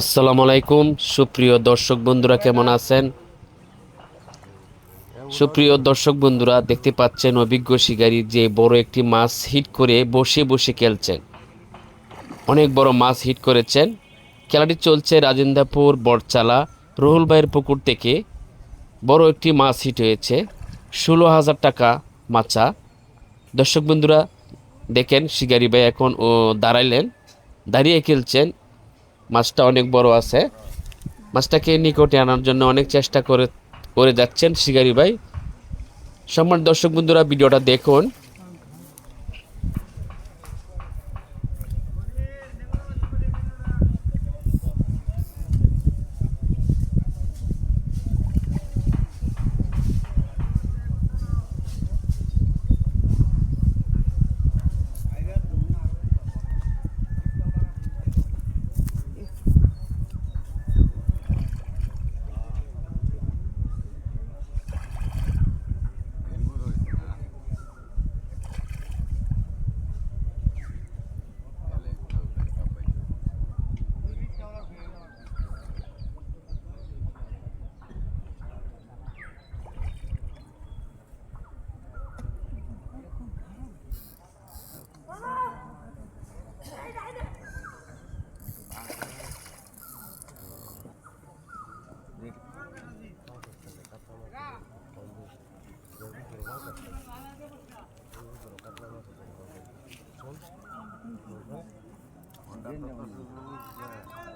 আসসালামু আলাইকুম। সুপ্রিয় দর্শক বন্ধুরা, কেমন আছেন? সুপ্রিয় দর্শক বন্ধুরা, দেখতে পাচ্ছেন অভিজ্ঞ শিকারী যে বড় একটি মাছ হিট করে বসে বসে খেলছেন। অনেক বড় মাছ হিট করেছেন। খেলাটি চলছে রাজেন্দ্রপুর, বটচালা, রুহুল ভাইয়ের পুকুর থেকে। বড় একটি মাছ হিট হয়েছে। ষোলো হাজার টাকা মাছা দর্শক বন্ধুরা, দেখেন শিকারি ভাই এখন দাঁড়াইলেন। দাঁড়িয়ে খেলছেন। মাছটা অনেক বড় আছে। মাছটাকে নিকটে আনার জন্য অনেক চেষ্টা করে করে যাচ্ছেন শিকারি ভাই। সম্মান দর্শক বন্ধুরা, ভিডিওটা দেখুন। 嗯，现在不是。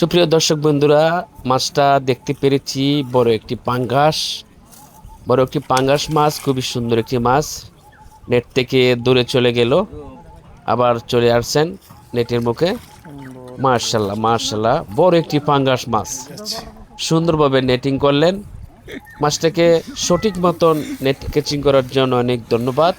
সুপ্রিয় দর্শক বন্ধুরা, মাছটা দেখতে পেরেছি, বড় একটি পাঙ্গাস। বড় একটি পাঙ্গাস মাছ, খুবই সুন্দর একটি মাছ। নেট থেকে দূরে চলে গেল, আবার চলে আসছেন নেটের মুখে। মার্শাল্লাহ মার্শাল্লাহ বড় একটি পাঙ্গাস মাছ। সুন্দরভাবে নেটিং করলেন। মাছটাকে সঠিক মতন নেট ক্যাচিং করার জন্য অনেক ধন্যবাদ।